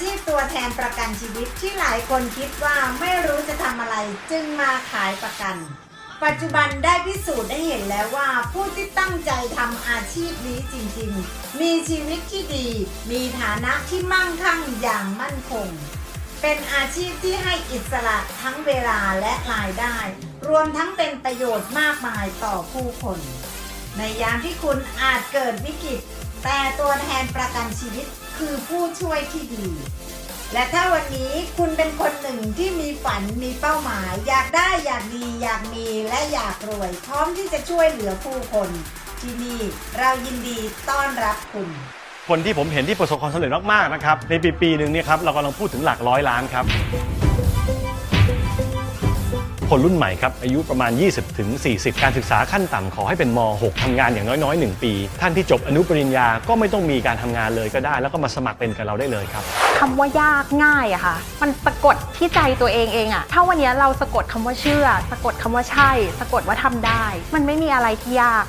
ชีพตัวแทนประกันชีวิตที่หลายคนคิดว่าไม่รู้จะทำอะไรจึงมาขายประกัน ปัจจุบันได้พิสูจน์ได้เห็นแล้วว่าผู้ที่ตั้งใจทำอาชีพนี้จริงๆ มีชีวิตที่ดี มีฐานะที่มั่งคั่งอย่างมั่นคง เป็นอาชีพที่ให้อิสระทั้งเวลาและรายได้ รวมทั้งเป็นประโยชน์มากมายต่อผู้คน ในยามที่คุณอาจเกิดวิกฤตแต่ตัวแทนประกันชีวิตคือผู้ช่วยที่ดี และถ้าวันนี้คุณเป็นคนหนึ่งที่มีฝันมีเป้าหมาย อยากได้อยากดีอยากมีและอยากรวย พร้อมที่จะช่วยเหลือผู้คน ที่นี่เรายินดีต้อนรับคุณ คนที่ผมเห็นที่ประสบความสำเร็จมากๆนะครับในปีปีหนึ่งเนี่ยครับเรากำลังพูดถึงหลักร้อยล้านครับ คนรุ่นใหม่ครับ อายุประมาณ20ถึง40 การศึกษาขั้นต่ำขอให้เป็นม .6 ทำงานอย่างน้อยๆ 1 ปี ท่านที่จบอนุปริญญาก็ไม่ต้องมีการทำงานเลยก็ได้ แล้วก็มาสมัครเป็นกับเราได้เลยครับ คำว่ายากง่ายอะค่ะ มันสะกดที่ใจตัวเองเองอะถ้าวันนี้เราสะกดคำว่าเชื่อ สะกดคำว่าใช่ สะกดว่าทำได้ มันไม่มีอะไรที่ยาก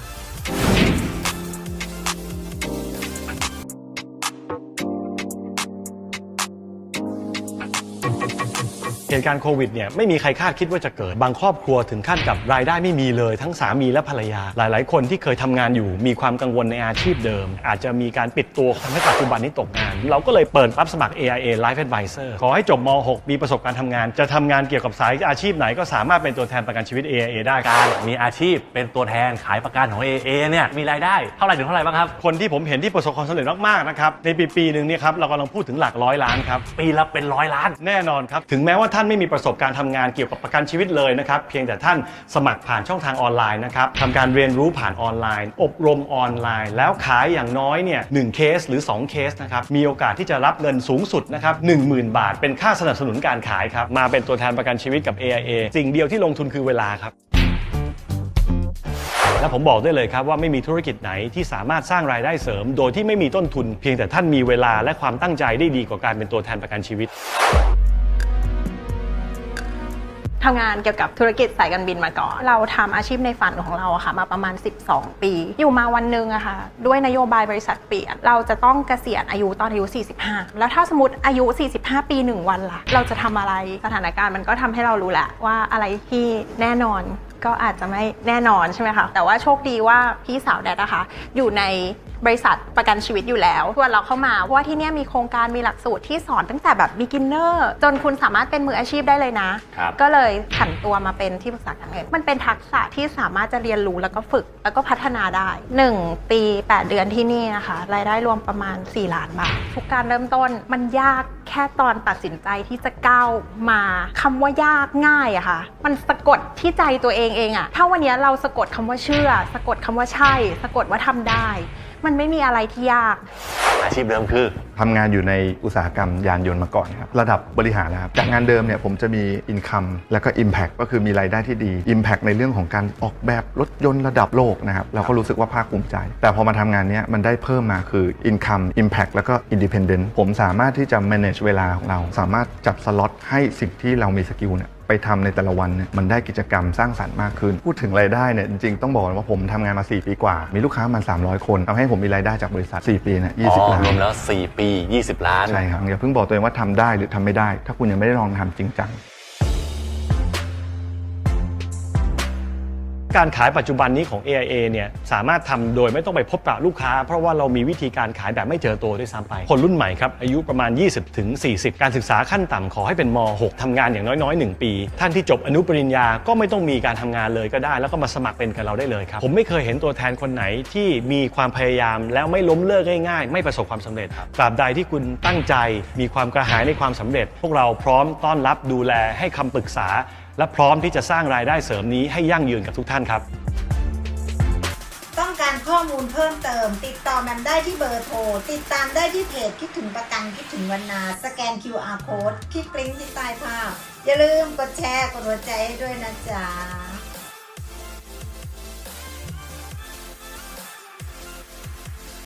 เหตุการณ์โควิดเนี่ยไม่มีใครคาดคิดว่าจะเกิด บางครอบครัวถึงขั้นกับรายได้ไม่มีเลย ทั้งสามีและภรรยา หลาย ๆ คนที่เคยทำงานอยู่ มีความกังวลในอาชีพเดิม อาจจะมีการปิดตัวทำให้ปัจจุบันนี้ตกงาน เราก็เลยเปิดรับสมัคร AIA Life Advisor ขอให้จบม .6 มีประสบการณ์ทำงาน จะทำงานเกี่ยวกับสายอาชีพไหนก็สามารถเป็นตัวแทนประกันชีวิต AIA ได้ครับการมีอาชีพเป็นตัวแทนขายประกันของ AA เนี่ยมีรายได้เท่าไหร่ถึงเท่าไหร่บ้างครับคนที่ผมเห็นที่ประสบความสำเร็จมากๆนะครับในปีปีหนึ่งเนี่ยครับเรากำลังพูดถึงหลักร้อยล้านครับปีละเป็นร้อยล้านแน่นอนครับถึงแม้ว่าท่าานไม่มีประสบการณ์ทำงานเกี่ยวกับประกันชีวิตเลยนะครับ เพียงแต่ท่านสมัครผ่านช่องทางออนไลน์นะครับทำการเรียนรู้ผ่านออนไลน์ อบรมออนไลน์ แล้วขายอย่างน้อยเนี่ยหนึ่งเคสหรือ 2 เคสนะครับ มีโอกาสที่จะรับเงินสูงสุดนะครับ10,000 บาท เป็นค่าสนับสนุนการขายครับ มาเป็นตัวแทนประกันชีวิตกับ AIA สิ่งเดียวที่ลงทุนคือเวลาครับ และผมบอกได้เลยครับว่าไม่มีธุรกิจไหนที่สามารถสร้างรายได้เสริม โดยที่ไม่มีต้นทุน เพียงแต่ท่านมีเวลาและความตั้งใจได้ดีกว่าการเป็นตัวแทนประกันชีวิต ทำงานเกี่ยวกับธุรกิจสายการบินมาก่อน เราทำอาชีพในฝันของเราอะค่ะ มาประมาณ 12 ปี อยู่มาวันหนึ่งอะค่ะ ด้วยนโยบายบริษัทเปลี่ยน เราจะต้องเกษียณอายุตอนอายุ 45 แล้วถ้าสมมติอายุ 45 ปี 1 วันล่ะ เราจะทำอะไร สถานการณ์มันก็ทำให้เรารู้แหละว่าอะไรที่แน่นอนก็อาจจะไม่แน่นอนใช่ไหมคะ แต่ว่าโชคดีว่าพี่สาวแดดนะคะอยู่ใน บริษัทประกันชีวิตอยู่แล้วชวนเราเข้ามาเพราะว่าที่เนี่ยมีโครงการมีหลักสูตรที่สอนตั้งแต่แบบ beginner จนคุณสามารถเป็นมืออาชีพได้เลยนะ ครับก็เลยผันตัวมาเป็นที่ปรึกษาการเงินมันเป็นทักษะที่สามารถจะเรียนรู้แล้วก็ฝึกแล้วก็พัฒนาได้ 1 ปี 8 เดือนที่นี่นะคะรายได้รวมประมาณ 4 ล้านบาททุกการเริ่มต้นมันยากแค่ตอนตัดสินใจที่จะก้าวมาคำว่ายากง่ายอะค่ะ มันสะกดที่ใจตัวเองเองอะถ้าวันนี้เราสะกดคำว่าเชื่อ สะกดคำว่าใช่ สะกดว่าทำได้ มันไม่มีอะไรที่ยาก อาชีพเดิมคือ ทำงานอยู่ในอุตสาหกรรมยานยนต์มาก่อนครับ ระดับบริหารนะครับจากงานเดิมเนี่ยผมจะมี Income แล้วก็ Impact ก็คือมีรายได้ที่ดี Impact ในเรื่องของการออกแบบรถยนต์ระดับโลกนะครับ เราก็รู้สึกว่าภาคภูมิใจ แต่พอมาทำงานเนี้ยมันได้เพิ่มมาคือ Income Impact แล้วก็ Independent ผมสามารถที่จะ manage เวลาของเรา สามารถจัดสล็อตให้สิ่งที่เรามีสกิลเนี่ย ไปทำในแต่ละวันเนี่ยมันได้กิจกรรมสร้างสรรค์มากขึ้น พูดถึงรายได้เนี่ยจริงๆต้องบอกว่าผมทำงานมา 4 ปีกว่า มีลูกค้ามัน300 คนทำให้ผมมีรายได้จากบริษัท 4 ปีเนี่ยอ๋อ20ล้านรวมแล้ว 4 ปี 20 ล้านใช่ครับอย่าเพิ่งบอกตัวเองว่าทำได้หรือทำไม่ได้ ถ้าคุณยังไม่ได้ลองทำจริงจัง การขายปัจจุบันนี้ของ AIA เนี่ยสามารถทำโดยไม่ต้องไปพบปะลูกค้า เพราะว่าเรามีวิธีการขายแบบไม่เจอตัวด้วยซ้ำไป คนรุ่นใหม่ครับ อายุประมาณ 20ถึงการศึกษาขั้นต่ำขอให้เป็นม .6 ทำงานอย่างน้อยๆ 1 ปี ท่านที่จบอนุปริญญาก็ไม่ต้องมีการทำงานเลยก็ได้ แล้วก็มาสมัครเป็นกับเราได้เลยครับ ผมไม่เคยเห็นตัวแทนคนไหนที่มีความพยายาม แล้วไม่ล้มเลิกง่ายๆ ไม่ประสบความสำเร็จครับตราบใดที่คุณตั้งใจมีความกระหายในความสำเร็จ พวกเราพร้อมต้อนรับดูแลให้คำปรึกษา และพร้อมที่จะสร้างรายได้เสริมนี้ให้ยั่งยืนกับทุกท่านครับ ต้องการข้อมูลเพิ่มเติม ติดต่อแมมได้ที่เบอร์โทร ติดตามได้ที่เพจคิดถึงประกันคิดถึงวันนา สแกน QR code คลิกลิงก์ที่ใต้ภาพ อย่าลืมกดแชร์กดหัวใจให้ด้วยนะจ๊ะ